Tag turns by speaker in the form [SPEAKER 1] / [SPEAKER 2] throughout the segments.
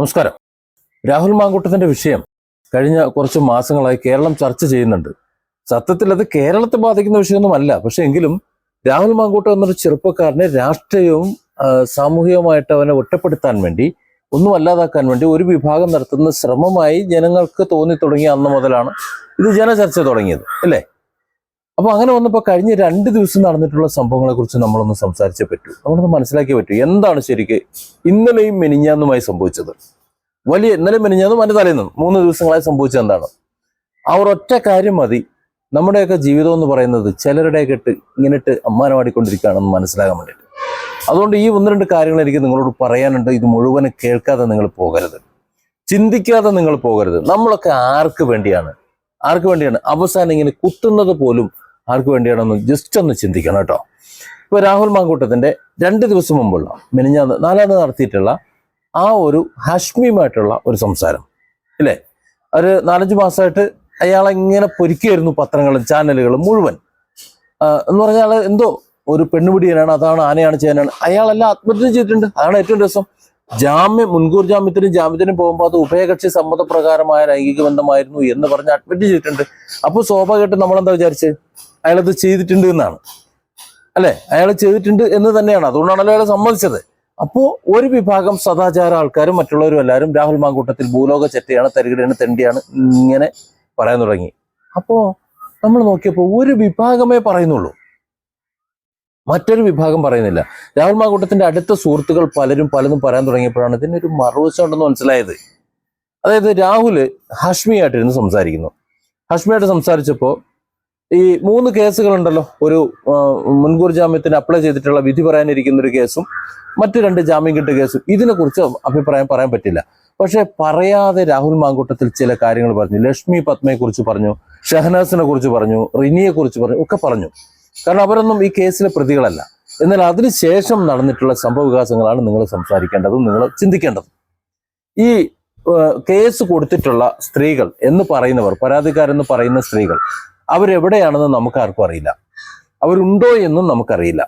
[SPEAKER 1] നമസ്കാരം. രാഹുൽ മാങ്കൂട്ടത്തിന്റെ വിഷയം കഴിഞ്ഞ കുറച്ച് മാസങ്ങളായി കേരളം ചർച്ച ചെയ്യുന്നുണ്ട്. സത്യത്തിൽ അത് കേരളത്തെ ബാധിക്കുന്ന വിഷയമൊന്നുമല്ല. പക്ഷെ എങ്കിലും രാഹുൽ മാങ്കൂട്ടം എന്നൊരു ചെറുപ്പക്കാരനെ രാഷ്ട്രീയവും സാമൂഹികമായിട്ട് അവനെ ഒറ്റപ്പെടുത്താൻ വേണ്ടി ഒന്നും അല്ലാതാക്കാൻ വേണ്ടി ഒരു വിഭാഗം നടത്തുന്ന ശ്രമമായി ജനങ്ങൾക്ക് തോന്നി തുടങ്ങിയ അന്ന് മുതലാണ് ഇത് ജനചർച്ച തുടങ്ങിയത്. അല്ലേ? അപ്പൊ അങ്ങനെ വന്നപ്പോൾ കഴിഞ്ഞ രണ്ട് ദിവസം നടന്നിട്ടുള്ള സംഭവങ്ങളെ കുറിച്ച് നമ്മളൊന്ന് സംസാരിച്ചേ പറ്റൂ. നമ്മളൊന്ന് മനസ്സിലാക്കിയേ പറ്റൂ. എന്താണ് ശരിക്ക് ഇന്നലെയും മെനിഞ്ഞാന്നുമായി സംഭവിച്ചത്? വലിയ ഇന്നലെ മെനിഞ്ഞാന്നും അതിന്റെ തലേന്നും മൂന്ന് ദിവസങ്ങളായി സംഭവിച്ചത് എന്താണ്? ആ ഒരൊറ്റ കാര്യം മതി. നമ്മുടെയൊക്കെ ജീവിതം എന്ന് പറയുന്നത് ചിലരുടെയൊക്കെ ഇട്ട് ഇങ്ങനെ ഇട്ട് അമ്മാനമാടിക്കൊണ്ടിരിക്കുകയാണെന്ന് മനസ്സിലാകാൻ വേണ്ടിയിട്ട്. അതുകൊണ്ട് ഈ ഒന്ന് രണ്ട് കാര്യങ്ങൾ എനിക്ക് നിങ്ങളോട് പറയാനുണ്ട്. ഇത് മുഴുവനെ കേൾക്കാതെ നിങ്ങൾ പോകരുത്. ചിന്തിക്കാതെ നിങ്ങൾ പോകരുത്. നമ്മളൊക്കെ ആർക്ക് വേണ്ടിയാണ്? ആർക്ക് വേണ്ടിയാണ്? അവസാനം ഇങ്ങനെ കുത്തുന്നത് പോലും ആർക്ക് വേണ്ടിയാണെന്ന് ജസ്റ്റ് ഒന്ന് ചിന്തിക്കണം കേട്ടോ. ഇപ്പൊ രാഹുൽ മാങ്കൂട്ടത്തിന്റെ രണ്ട് ദിവസം മുമ്പുള്ള മെനിഞ്ഞാന്ന് നാലാന്ന് നടത്തിയിട്ടുള്ള ആ ഒരു ഹാഷ്മിയുമായിട്ടുള്ള ഒരു സംസാരം ഇല്ലേ? ഒരു നാലഞ്ച് മാസമായിട്ട് അയാൾ ഇങ്ങനെ പൊരിക്കുകയായിരുന്നു പത്രങ്ങളും ചാനലുകളും മുഴുവൻ. എന്ന് പറഞ്ഞാൽ എന്തോ ഒരു പെണ്ണുപിടിയനാണ് അതാണ് ആനയാണ് ചെയ്യാനാണ് അയാളെല്ലാം ആത്മഹത്യ ചെയ്തിട്ടുണ്ട്. അതാണ് ഏറ്റവും രസം. ജാമ്യം മുൻകൂർ ജാമ്യത്തിനും ജാമ്യത്തിനും പോകുമ്പോൾ അത് ഉഭയകക്ഷി സമ്മതപ്രകാരമായ ലൈംഗിക ബന്ധമായിരുന്നു എന്ന് പറഞ്ഞ് അഡ്മിറ്റ് ചെയ്തിട്ടുണ്ട്. അപ്പോൾ സ്വാഭാവികമായിട്ടും നമ്മളെന്താ വിചാരിച്ച് അയാളത് ചെയ്തിട്ടുണ്ട് എന്നാണ്. അല്ലെ? അയാൾ ചെയ്തിട്ടുണ്ട് എന്ന് തന്നെയാണ്. അതുകൊണ്ടാണല്ലോ അയാൾ സമ്മതിച്ചത്. അപ്പോ ഒരു വിഭാഗം സദാചാര ആൾക്കാരും മറ്റുള്ളവരും എല്ലാവരും രാഹുൽ മാങ്കൂട്ടത്തിൽ ഭൂലോക ചെറ്റയാണ് തരികിടയാണ് തെണ്ടിയാണ് ഇങ്ങനെ പറയാൻ തുടങ്ങി. അപ്പോ നമ്മൾ നോക്കിയപ്പോൾ ഒരു വിഭാഗമേ പറയുന്നുള്ളൂ. മറ്റൊരു വിഭാഗം പറയുന്നില്ല. രാഹുൽ മാങ്കൂട്ടത്തിന്റെ അടുത്ത സുഹൃത്തുക്കൾ പലരും പലതും പറയാൻ തുടങ്ങിയപ്പോഴാണ് ഇതിനൊരു മറുവശം ഉണ്ടെന്ന് മനസ്സിലായത്. അതായത് രാഹുൽ ഹഷ്മിയായിട്ടിരുന്ന് സംസാരിക്കുന്നു. ഹഷ്മിയായിട്ട് സംസാരിച്ചപ്പോൾ ഈ മൂന്ന് കേസുകളുണ്ടല്ലോ. ഒരു മുൻകൂർ ജാമ്യത്തിന് അപ്ലൈ ചെയ്തിട്ടുള്ള വിധി പറയാനിരിക്കുന്ന ഒരു കേസും മറ്റു രണ്ട് ജാമ്യം കിട്ടിയ കേസും ഇതിനെക്കുറിച്ച് അഭിപ്രായം പറയാൻ പറ്റില്ല. പക്ഷെ പറയാതെ രാഹുൽ മാങ്കൂട്ടത്തിൽ ചില കാര്യങ്ങൾ പറഞ്ഞു. ലക്ഷ്മി പത്മയെ കുറിച്ച് പറഞ്ഞു ഷഹനാസിനെ കുറിച്ച് പറഞ്ഞു റിനിയെ കുറിച്ച് പറഞ്ഞു ഒക്കെ പറഞ്ഞു. കാരണം അവരൊന്നും ഈ കേസിലെ പ്രതികളല്ല. എന്നാൽ അതിനുശേഷം നടന്നിട്ടുള്ള സംഭവ വികാസങ്ങളാണ് നിങ്ങൾ സംസാരിക്കേണ്ടതും നിങ്ങൾ ചിന്തിക്കേണ്ടതും. ഈ കേസ് കൊടുത്തിട്ടുള്ള സ്ത്രീകൾ എന്ന് പറയുന്നവർ പരാതിക്കാരെന്ന് പറയുന്ന സ്ത്രീകൾ അവരെവിടെയാണെന്ന് നമുക്ക് ആർക്കും അറിയില്ല. അവരുണ്ടോ എന്നും നമുക്കറിയില്ല.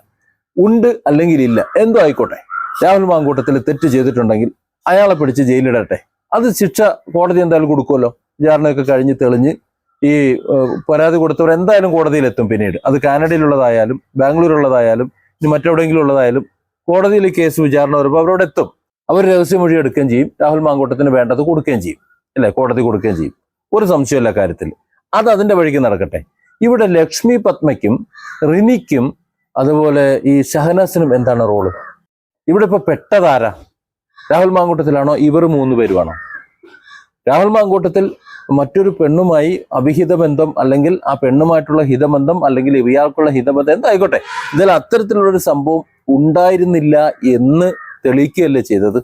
[SPEAKER 1] ഉണ്ട് അല്ലെങ്കിൽ ഇല്ല എന്തോ ആയിക്കോട്ടെ. രാഹുൽ മാങ്കൂട്ടത്തിൽ തെറ്റ് ചെയ്തിട്ടുണ്ടെങ്കിൽ അയാളെ പിടിച്ച് ജയിലിടട്ടെ അത് ശിക്ഷ കോടതി എന്തായാലും കൊടുക്കുമല്ലോ. വിചാരണയൊക്കെ കഴിഞ്ഞ് തെളിഞ്ഞ് ഈ പരാതി കൊടുത്തവർ എന്തായാലും കോടതിയിലെത്തും പിന്നീട്. അത് കാനഡയിലുള്ളതായാലും ബാംഗ്ലൂരുള്ളതായാലും ഇനി മറ്റെവിടെയെങ്കിലും ഉള്ളതായാലും കോടതിയിൽ കേസ് വിചാരണ വരുമ്പോൾ അവരോട് എത്തും അവർ രഹസ്യമൊഴി എടുക്കുകയും ചെയ്യും. രാഹുൽ മാങ്കൂട്ടത്തിന് വേണ്ടത് കൊടുക്കുകയും ചെയ്യും. അല്ലേ? കോടതി കൊടുക്കുകയും ചെയ്യും. ഒരു സംശയമില്ല കാര്യത്തിൽ. അത് അതിന്റെ വഴിക്ക് നടക്കട്ടെ. ഇവിടെ ലക്ഷ്മി പത്മയ്ക്കും റിനിക്കും അതുപോലെ ഈ ഷഹനാസിനും എന്താണ് റോൾ? ഇവിടെ ഇപ്പൊ പെട്ടതാരാ രാഹുൽ മാങ്കൂട്ടത്തിലാണോ? ഇവർ മൂന്ന് പേരുമാണോ രാഹുൽ മാങ്കൂട്ടത്തിൽ മറ്റൊരു പെണ്ണുമായി അവിഹിത ബന്ധം അല്ലെങ്കിൽ ആ പെണ്ണുമായിട്ടുള്ള ഹിതബന്ധം അല്ലെങ്കിൽ ഇയാൾക്കുള്ള ഹിതബന്ധം എന്തായിക്കോട്ടെ. ഇതിൽ അത്തരത്തിലുള്ളൊരു സംഭവം ഉണ്ടായിരുന്നില്ല എന്ന് തെളിയിക്കുകയല്ലേ ചെയ്തത്?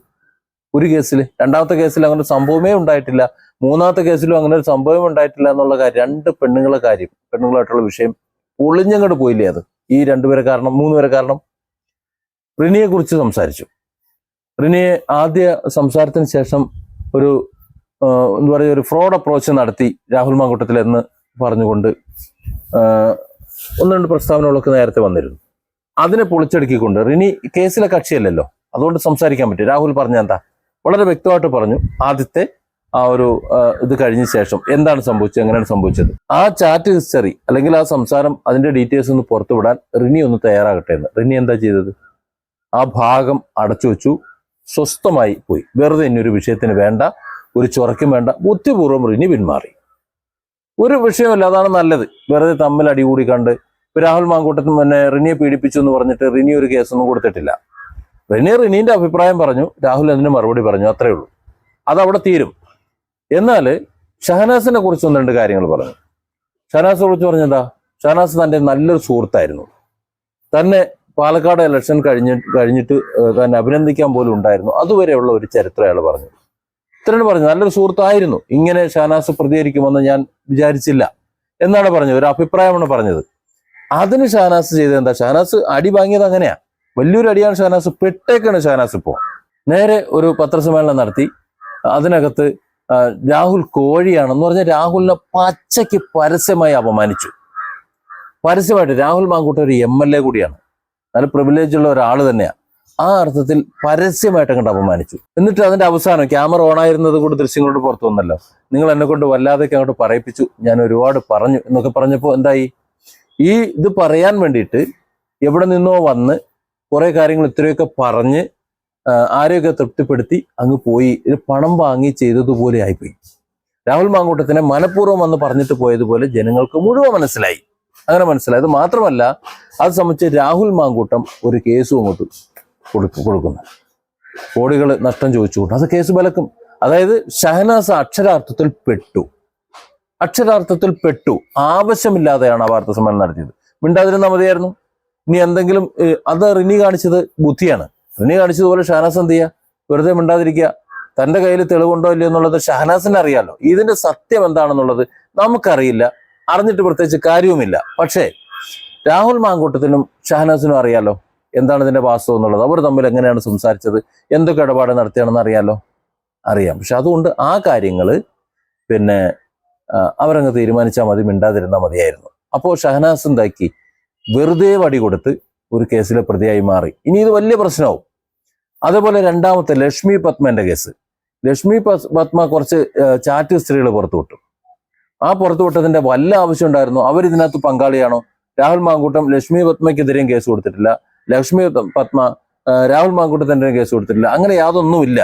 [SPEAKER 1] ഒരു കേസിൽ രണ്ടാമത്തെ കേസിൽ അങ്ങനെ ഒരു സംഭവമേ ഉണ്ടായിട്ടില്ല. മൂന്നാമത്തെ കേസിലും അങ്ങനെ ഒരു സംഭവം ഉണ്ടായിട്ടില്ല എന്നുള്ള കാര്യം രണ്ട് പെണ്ണുങ്ങളെ കാര്യം പെണ്ണുങ്ങളായിട്ടുള്ള വിഷയം പൊളിഞ്ഞങ്ങോട്ട് പോയില്ലേ അത്? ഈ രണ്ടുപേരെ കാരണം മൂന്നുപേരെ കാരണം റിനിയെ കുറിച്ച് സംസാരിച്ചു. റിനിയെ ആദ്യ സംസാരത്തിന് ശേഷം ഒരു എന്താ പറയുക ഒരു ഫ്രോഡ് അപ്രോച്ച് നടത്തി രാഹുൽ മാങ്കൂട്ടത്തിൽ എന്ന് പറഞ്ഞുകൊണ്ട് ഒന്ന് രണ്ട് പ്രസ്താവനകളൊക്കെ നേരത്തെ വന്നിരുന്നു. അതിനെ പൊളിച്ചടുക്കിക്കൊണ്ട് റിനി കേസിലെ കക്ഷിയല്ലല്ലോ. അതുകൊണ്ട് സംസാരിക്കാൻ പറ്റും. രാഹുൽ പറഞ്ഞ എന്താ? വളരെ വ്യക്തമായിട്ട് പറഞ്ഞു ആദ്യത്തെ ആ ഒരു ഇത് കഴിഞ്ഞ ശേഷം എന്താണ് സംഭവിച്ചത് എങ്ങനെയാണ് സംഭവിച്ചത്. ആ ചാറ്റ് ഹിസ്റ്ററി അല്ലെങ്കിൽ ആ സംസാരം അതിന്റെ ഡീറ്റെയിൽസ് ഒന്ന് പുറത്തുവിടാൻ റിനി ഒന്ന് തയ്യാറാകട്ടെ എന്ന്. റിനി എന്താ ചെയ്തത്? ആ ഭാഗം അടച്ചു വെച്ചു സ്വസ്ഥമായി പോയി. വെറുതെ ഇനി ഒരു വിഷയത്തിന് വേണ്ട ഒരു ചൊറയ്ക്കും വേണ്ട ബുദ്ധിപൂർവം റിനി പിന്മാറി. ഒരു വിഷയമല്ല അതാണ് നല്ലത്. വെറുതെ തമ്മിൽ അടികൂടി കണ്ട് രാഹുൽ മാങ്കൂട്ടത്തിന് പിന്നെ റിനിയെ പീഡിപ്പിച്ചു എന്ന് പറഞ്ഞിട്ട് റിനി ഒരു കേസൊന്നും കൊടുത്തിട്ടില്ല. റിനി റിനീന്റെ അഭിപ്രായം പറഞ്ഞു രാഹുൽ അതിന് മറുപടി പറഞ്ഞു അത്രേ ഉള്ളൂ. അതവിടെ തീരും. എന്നാൽ ഷഹനാസിനെ കുറിച്ച് ഒന്ന് രണ്ട് കാര്യങ്ങൾ പറഞ്ഞു. ഷഹനാസിനെ കുറിച്ച് പറഞ്ഞെന്താ? ഷഹനാസ് തന്റെ നല്ലൊരു സുഹൃത്തായിരുന്നു. തന്നെ പാലക്കാട് ഇലക്ഷൻ കഴിഞ്ഞ് കഴിഞ്ഞിട്ട് തന്നെ അഭിനന്ദിക്കാൻ പോലും ഉണ്ടായിരുന്നു. അതുവരെയുള്ള ഒരു ചരിത്രം അയാൾ പറഞ്ഞു. ഇത്രയാണ് പറഞ്ഞു. നല്ലൊരു സുഹൃത്തായിരുന്നു. ഇങ്ങനെ ഷഹനാസ് പ്രതികരിക്കുമെന്ന് ഞാൻ വിചാരിച്ചില്ല. എന്നാണ് പറഞ്ഞത്. ഒരു അഭിപ്രായമാണ് പറഞ്ഞത്. അതിന് ഷഹനാസ് ചെയ്തത് എന്താ? ഷഹനാസ് അടി വാങ്ങിയത് അങ്ങനെയാ. വലിയൊരു അടിയാണ് ഷഹനാസ്. പെട്ടേക്കാണ് ഷഹനാസ് ഇപ്പോൾ നേരെ ഒരു പത്രസമ്മേളനം നടത്തി. അതിനകത്ത് രാഹുൽ കോഴിയാണെന്ന് പറഞ്ഞാൽ രാഹുലിനെ പച്ചയ്ക്ക് പരസ്യമായി അപമാനിച്ചു. പരസ്യമായിട്ട് രാഹുൽ മാങ്കൂട്ട ഒരു എം എൽ എ കൂടിയാണ്. നല്ല പ്രിവിലേജ് ഉള്ള ഒരാൾ തന്നെയാണ് ആ അർത്ഥത്തിൽ പരസ്യമായിട്ട് അങ്ങോട്ട് അപമാനിച്ചു. എന്നിട്ട് അതിന്റെ അവസാനം ക്യാമറ ഓൺ ആയിരുന്നത് കൂടി ദൃശ്യങ്ങളോട് പുറത്തു വന്നല്ലോ. നിങ്ങൾ എന്നെ കൊണ്ട് വല്ലാതെയൊക്കെ അങ്ങോട്ട് പറയിപ്പിച്ചു. ഞാൻ ഒരുപാട് പറഞ്ഞു. എന്നൊക്കെ പറഞ്ഞപ്പോൾ എന്തായി? ഈ ഇത് പറയാൻ വേണ്ടിയിട്ട് എവിടെ നിന്നോ വന്ന് കുറെ കാര്യങ്ങൾ ഇത്രയൊക്കെ പറഞ്ഞ് ആരെയൊക്കെ തൃപ്തിപ്പെടുത്തി അങ്ങ് പോയി. ഇത് പണം വാങ്ങി ചെയ്തതുപോലെ ആയിപ്പോയി. രാഹുൽ മാങ്കൂട്ടത്തിനെ മനഃപൂർവം വന്ന് പറഞ്ഞിട്ട് പോയതുപോലെ ജനങ്ങൾക്ക് മുഴുവൻ മനസ്സിലായി. അങ്ങനെ മനസ്സിലായത് മാത്രമല്ല അത് സംബന്ധിച്ച് രാഹുൽ മാങ്കൂട്ടം ഒരു കേസും അങ്ങോട്ട് കൊടുക്കും കൊടുക്കുന്നു. കോടികൾ നഷ്ടം ചോദിച്ചുകൊണ്ട്. അത് കേസ് ബലക്കും. അതായത് ഷഹനാസ് അക്ഷരാർത്ഥത്തിൽ പെട്ടു. അക്ഷരാർത്ഥത്തിൽ പെട്ടു. ആവശ്യമില്ലാതെയാണ് ആ വാർത്താ സമ്മേളനം നടത്തിയത്. മിണ്ടാതിരുന്നാൽ മതിയായിരുന്നു. ഇനി എന്തെങ്കിലും അത് റിനി കാണിച്ചത് ബുദ്ധിയാണ്. റിനി കാണിച്ചതുപോലെ ഷഹനാസ് എന്ത് ചെയ്യുക വെറുതെ മിണ്ടാതിരിക്കുക. തന്റെ കയ്യിൽ തെളിവുണ്ടോ ഇല്ലയോ എന്നുള്ളത് ഷഹനാസിന് അറിയാലോ. ഇതിന്റെ സത്യം എന്താണെന്നുള്ളത് നമുക്കറിയില്ല. അറിഞ്ഞിട്ട് പ്രത്യേകിച്ച് കാര്യവുമില്ല. പക്ഷേ രാഹുൽ മാങ്കൂട്ടത്തിനും ഷഹനാസിനും അറിയാലോ എന്താണ് ഇതിന്റെ വാസ്തവം എന്നുള്ളത്. അവർ തമ്മിൽ എങ്ങനെയാണ് സംസാരിച്ചത്? എന്തൊക്കെ ഇടപാട് നടത്തിയാണെന്ന് അറിയാലോ? അറിയാം. പക്ഷെ അതുകൊണ്ട് ആ കാര്യങ്ങൾ പിന്നെ അവരങ്ങ് തീരുമാനിച്ചാൽ മതി മിണ്ടാതിരുന്നാൽ മതിയായിരുന്നു. അപ്പോൾ ഷഹനാസ് എന്താക്കി? വെറുതെ വടി കൊടുത്ത് ഒരു കേസിലെ പ്രതിയായി മാറി. ഇനി ഇത് വലിയ പ്രശ്നമാവും. അതേപോലെ രണ്ടാമത്തെ ലക്ഷ്മി പത്മന്റെ കേസ്. ലക്ഷ്മി പത്മ കുറച്ച് ചാറ്റ് സ്ത്രീകൾ പുറത്തുവിട്ടു ആ പുറത്തുവിട്ടതിന്റെ വല്ല ആവശ്യം ഉണ്ടായിരുന്നു? അവർ ഇതിനകത്ത് പങ്കാളിയാണോ? രാഹുൽ മാങ്കൂട്ടം ലക്ഷ്മി പത്മയ്ക്കെതിരെയും കേസ് കൊടുത്തിട്ടില്ല. ലക്ഷ്മി പത്മ രാഹുൽ മാങ്കൂട്ടത്തിന്റെ കേസ് കൊടുത്തിട്ടില്ല. അങ്ങനെ യാതൊന്നുമില്ല.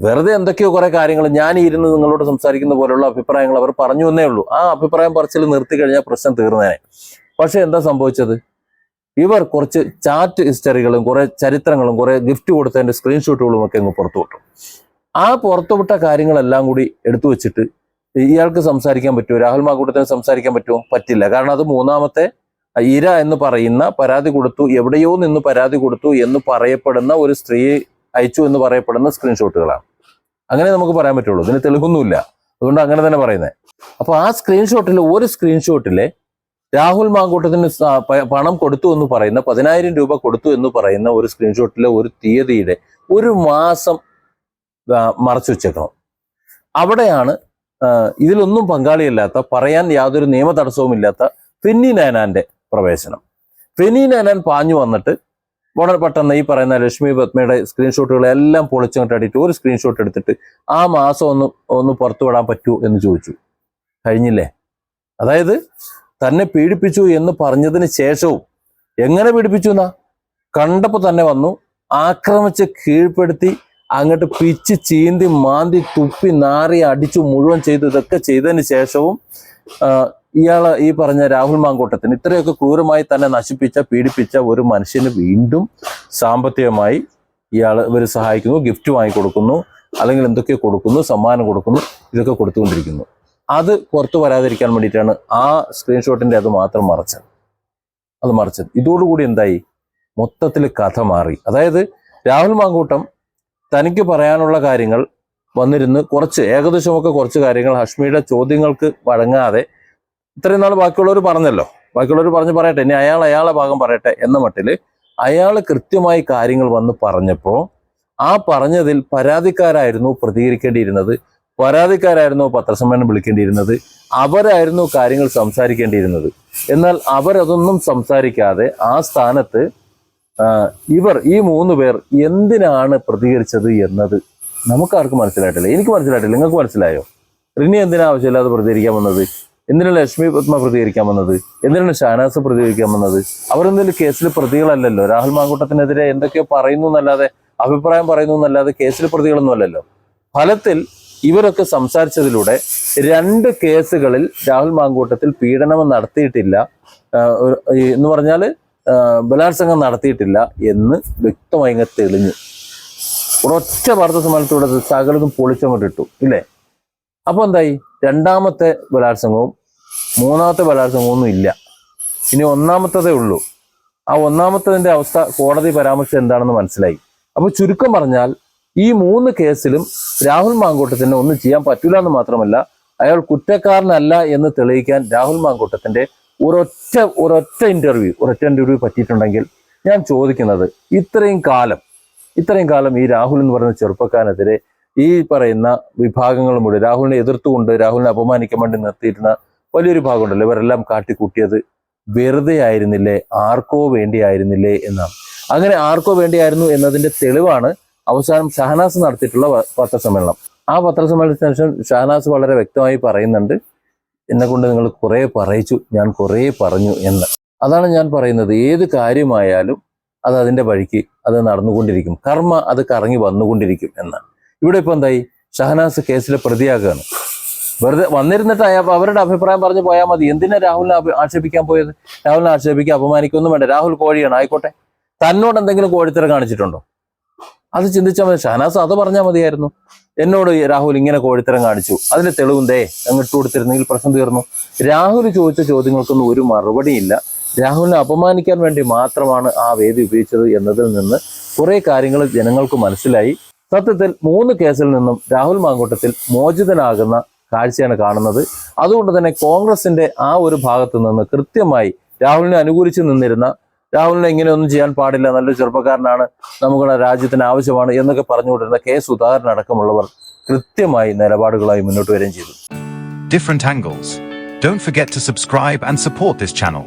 [SPEAKER 1] വെറുതെ എന്തൊക്കെയോ കുറെ കാര്യങ്ങൾ ഞാൻ ഇരുന്ന് നിങ്ങളോട് സംസാരിക്കുന്ന പോലുള്ള അഭിപ്രായങ്ങൾ അവർ പറഞ്ഞു എന്നേ ഉള്ളൂ. ആ അഭിപ്രായം പറച്ചിൽ നിർത്തി കഴിഞ്ഞാൽ പ്രശ്നം തീർന്നേനെ. പക്ഷെ എന്താ സംഭവിച്ചത്? ഇവർ കുറച്ച് ചാറ്റ് ഹിസ്റ്ററികളും കുറെ ചരിത്രങ്ങളും കുറെ ഗിഫ്റ്റ് കൊടുത്തതിന്റെ സ്ക്രീൻഷോട്ടുകളും ഒക്കെ അങ്ങ് പുറത്തുവിട്ടു ആ പുറത്തുവിട്ട കാര്യങ്ങളെല്ലാം കൂടി എടുത്തു വെച്ചിട്ട് ഇയാൾക്ക് സംസാരിക്കാൻ പറ്റുമോ? രാഹുൽ മാക്കൂട്ടത്തിന് സംസാരിക്കാൻ പറ്റുമോ? പറ്റില്ല. കാരണം അത് മൂന്നാമത്തെ ഇര എന്ന് പറയുന്ന പരാതി കൊടുത്തു എവിടെയോ നിന്ന് പരാതി കൊടുത്തു എന്ന് പറയപ്പെടുന്ന ഒരു സ്ത്രീ അയച്ചു എന്ന് പറയപ്പെടുന്ന സ്ക്രീൻഷോട്ടുകളാണ് അങ്ങനെ നമുക്ക് പറയാൻ പറ്റുള്ളൂ. ഇതിന് തെളിവൊന്നുമില്ല. അതുകൊണ്ട് അങ്ങനെ തന്നെ പറയുന്നത് അപ്പൊ ആ സ്ക്രീൻഷോട്ടിലെ ഒരു സ്ക്രീൻഷോട്ടിലെ രാഹുൽ മാങ്കൂട്ടത്തിന് പണം കൊടുത്തു എന്ന് പറയുന്ന പതിനായിരം രൂപ കൊടുത്തു എന്ന് പറയുന്ന ഒരു സ്ക്രീൻഷോട്ടിലെ ഒരു തീയതിയുടെ ഒരു മാസം മറച്ചു വെച്ചേക്കണം. അവിടെയാണ് ഇതിലൊന്നും പങ്കാളിയല്ലാത്ത പറയാൻ യാതൊരു നിയമ തടസ്സവും ഇല്ലാത്ത ഫെന്നി നാനാന്റെ പ്രവേശനം. ഫെന്നി നാനാൻ പാഞ്ഞു വന്നിട്ട് വളരെ പെട്ടെന്ന് ഈ പറയുന്ന ലക്ഷ്മി പത്മയുടെ സ്ക്രീൻഷോട്ടുകളെല്ലാം പൊളിച്ചങ്ങോട്ട് അടിയിട്ട് ഒരു സ്ക്രീൻഷോട്ട് എടുത്തിട്ട് ആ മാസം ഒന്ന് ഒന്ന് പുറത്തുവിടാൻ പറ്റൂ എന്ന് ചോദിച്ചു. കഴിഞ്ഞില്ലേ? അതായത് തന്നെ പീഡിപ്പിച്ചു എന്ന് പറഞ്ഞതിന് ശേഷവും എങ്ങനെ പീഡിപ്പിച്ചു എന്നാ? കണ്ടപ്പോ തന്നെ വന്നു ആക്രമിച്ച് കീഴ്പ്പെടുത്തി അങ്ങോട്ട് പിച്ച് ചീന്തി മാന്തി തുപ്പി നാറി അടിച്ചു മുഴുവൻ ചെയ്തു ഇതൊക്കെ ചെയ്തതിന് ശേഷവും ഇയാൾ ഈ പറഞ്ഞ രാഹുൽ മാങ്കൂട്ടത്തിന് ഇത്രയൊക്കെ ക്രൂരമായി തന്നെ നശിപ്പിച്ച പീഡിപ്പിച്ച ഒരു മനുഷ്യന് വീണ്ടും സാമ്പത്തികമായി ഇയാൾ ഇവർ സഹായിക്കുന്നു ഗിഫ്റ്റ് വാങ്ങിക്കൊടുക്കുന്നു അല്ലെങ്കിൽ എന്തൊക്കെയോ കൊടുക്കുന്നു സമ്മാനം കൊടുക്കുന്നു ഇതൊക്കെ കൊടുത്തുകൊണ്ടിരിക്കുന്നു. അത് പുറത്തു വരാതിരിക്കാൻ വേണ്ടിയിട്ടാണ് ആ സ്ക്രീൻഷോട്ടിന്റെ അത് മാത്രം മറച്ചത്. അത് മറച്ചത്. ഇതോടുകൂടി എന്തായി? മൊത്തത്തിൽ കഥ മാറി. അതായത് രാഹുൽ മാങ്കൂട്ടം തനിക്ക് പറയാനുള്ള കാര്യങ്ങൾ വന്നിരുന്ന് കുറച്ച് ഏകദേശമൊക്കെ കുറച്ച് കാര്യങ്ങൾ ഹഷ്മിയുടെ ചോദ്യങ്ങൾക്ക് വഴങ്ങാതെ ഇത്രയും നാൾ ബാക്കിയുള്ളവർ പറഞ്ഞല്ലോ. ബാക്കിയുള്ളവർ പറഞ്ഞ് പറയട്ടെ ഇനി അയാൾ അയാളെ ഭാഗം പറയട്ടെ എന്ന മട്ടിൽ അയാൾ കൃത്യമായി കാര്യങ്ങൾ വന്ന് പറഞ്ഞപ്പോൾ ആ പറഞ്ഞതിൽ പരാതിക്കാരായിരുന്നു പ്രതികരിക്കേണ്ടിയിരുന്നത് പരാതിക്കാരായിരുന്നു പത്രസമ്മേളനം വിളിക്കേണ്ടിയിരുന്നത്. അവരായിരുന്നു കാര്യങ്ങൾ സംസാരിക്കേണ്ടിയിരുന്നത്. എന്നാൽ അവരതൊന്നും സംസാരിക്കാതെ ആ സ്ഥാനത്ത് ഇവർ ഈ മൂന്ന് പേർ എന്തിനാണ് പ്രതികരിച്ചത് എന്നത് നമുക്കാർക്കും മനസ്സിലായിട്ടില്ല. എനിക്ക് മനസ്സിലായിട്ടില്ല. നിങ്ങൾക്ക് മനസ്സിലായോ? റിനി എന്തിനാ ആവശ്യമില്ലാതെ പ്രതികരിക്കാൻ വന്നത്? എന്തിനാണ് ലക്ഷ്മി പത്മ പ്രതികരിക്കാൻ വന്നത്? എന്തിനാണ് ഷാനാസ് പ്രതികരിക്കാൻ വന്നത്? അവരെന്തെങ്കിലും കേസിൽ പ്രതികളല്ലല്ലോ? രാഹുൽ മാങ്കൂട്ടത്തിനെതിരെ എന്തൊക്കെയോ പറയുന്നു എന്നല്ലാതെ അഭിപ്രായം പറയുന്നു എന്നല്ലാതെ കേസിൽ പ്രതികളൊന്നും അല്ലല്ലോ ഫലത്തിൽ ഇവരൊക്കെ സംസാരിച്ചതിലൂടെ രണ്ട് കേസുകളിൽ രാഹുൽ മാങ്കൂട്ടത്തിൽ പീഡനം നടത്തിയിട്ടില്ല. എന്ന് പറഞ്ഞാൽ ബലാത്സംഗം നടത്തിയിട്ടില്ല എന്ന് വ്യക്തമായി തെളിഞ്ഞു. ഒരൊറ്റ വാർത്താ സമ്മേളനത്തിലൂടെ സകലതും പൊളിച്ചങ്ങോട്ട് ഇട്ടു ഇല്ലേ? അപ്പൊ എന്തായി? രണ്ടാമത്തെ ബലാത്സംഗവും മൂന്നാമത്തെ ബലാത്സംഗവും ഒന്നും ഇല്ല. ഇനി ഒന്നാമത്തതേ ഉള്ളൂ. ആ ഒന്നാമത്തതിന്റെ അവസ്ഥ കോടതി പരാമർശം എന്താണെന്ന് മനസ്സിലായി. അപ്പോൾ ചുരുക്കം പറഞ്ഞാൽ ഈ മൂന്ന് കേസിലും രാഹുൽ മാങ്കൂട്ടത്തിന് ഒന്നും ചെയ്യാൻ പറ്റൂല എന്ന് മാത്രമല്ല അയാൾ കുറ്റക്കാരനല്ല എന്ന് തെളിയിക്കാൻ രാഹുൽ മാങ്കൂട്ടത്തിന്റെ ഒരൊറ്റ ഒരൊറ്റ ഇന്റർവ്യൂ ഒരൊറ്റ ഇന്റർവ്യൂ പറ്റിയിട്ടുണ്ടെങ്കിൽ ഞാൻ ചോദിക്കുന്നത് ഇത്രയും കാലം ഇത്രയും കാലം ഈ രാഹുൽ എന്ന് പറയുന്ന ചെറുപ്പക്കാരനെതിരെ ഈ പറയുന്ന വിഭാഗങ്ങൾ മുഴുവൻ രാഹുലിനെ എതിർത്തുകൊണ്ട് രാഹുലിനെ അപമാനിക്കാൻ വേണ്ടി നിർത്തിയിരുന്ന വലിയൊരു ഭാഗമുണ്ടല്ലോ ഇവരെല്ലാം കാട്ടിക്കൂട്ടിയത് വെറുതെ ആയിരുന്നില്ലേ ആർക്കോ വേണ്ടിയായിരുന്നില്ലേ എന്നാണ്. അങ്ങനെ ആർക്കോ വേണ്ടിയായിരുന്നു എന്നതിന്റെ തെളിവാണ് അവസാനം ഷഹനാസ് നടത്തിയിട്ടുള്ള പത്രസമ്മേളനം. ആ പത്രസമ്മേളനത്തിന് ശേഷം ഷഹനാസ് വളരെ വ്യക്തമായി പറയുന്നുണ്ട് എന്നെ കൊണ്ട് നിങ്ങൾ കുറേ പറയിച്ചു ഞാൻ കുറേ പറഞ്ഞു എന്ന്. അതാണ് ഞാൻ പറയുന്നത്. ഏത് കാര്യമായാലും അത് അതിന്റെ വഴിക്ക് അത് നടന്നുകൊണ്ടിരിക്കും. കർമ്മ അത് കറങ്ങി വന്നുകൊണ്ടിരിക്കും എന്നാണ്. ഇവിടെ ഇപ്പൊ എന്തായി? ഷഹനാസ് കേസിലെ പ്രതിയാകുകയാണ് വെറുതെ വന്നിരുന്നിട്ട് അയാ അവരുടെ അഭിപ്രായം പറഞ്ഞു പോയാൽ മതി. എന്തിനാ രാഹുലിനെ ആക്ഷേപിക്കാൻ പോയത്? രാഹുലിനെ ആക്ഷേപിക്കുക അപമാനിക്കൊന്നും വേണ്ട. രാഹുൽ കോഴിയാണ്. ആയിക്കോട്ടെ. തന്നോട് എന്തെങ്കിലും കോഴിത്തരം കാണിച്ചിട്ടുണ്ടോ? അത് ചിന്തിച്ചാൽ മതി. ഷഹനാസ് അത് പറഞ്ഞാൽ മതിയായിരുന്നു. എന്നോട് രാഹുൽ ഇങ്ങനെ കോഴിത്തരം കാണിച്ചു. അതിന്റെ തെളിവുണ്ടേ അങ്ങിട്ട് കൊടുത്തിരുന്നെങ്കിൽ പ്രശ്നം തീർന്നു. രാഹുൽ ചോദിച്ച ചോദ്യങ്ങൾക്കൊന്നും ഒരു മറുപടിയില്ല രാഹുലിനെ അപമാനിക്കാൻ വേണ്ടി മാത്രമാണ് ആ വേദി ഉപയോഗിച്ചത് എന്നതിൽ നിന്ന് കുറെ കാര്യങ്ങൾ ജനങ്ങൾക്ക് മനസ്സിലായി. സത്യത്തിൽ മൂന്ന് കേസിൽ നിന്നും രാഹുൽ മാങ്കൂട്ടത്തിൽ മോചിതനാകുന്ന കാഴ്ചയാണ് കാണുന്നത്. അതുകൊണ്ട് തന്നെ കോൺഗ്രസിന്റെ ആ ഒരു ഭാഗത്ത് നിന്ന് കൃത്യമായി രാഹുലിനെ അനുകൂലിച്ച് നിന്നിരുന്ന രാഹുലിനെ ഇങ്ങനെയൊന്നും ചെയ്യാൻ പാടില്ല നല്ലൊരു ചെറുപ്പക്കാരനാണ് നമ്മുടെ രാജ്യത്തിന് ആവശ്യമാണ് എന്നൊക്കെ പറഞ്ഞുകൊണ്ടിരുന്ന കെ സുധാകരൻ അടക്കമുള്ളവർ കൃത്യമായി നിലപാടുകളായി മുന്നോട്ട് വരികയും ചെയ്തു
[SPEAKER 2] different angles. Don't forget to subscribe and support this channel.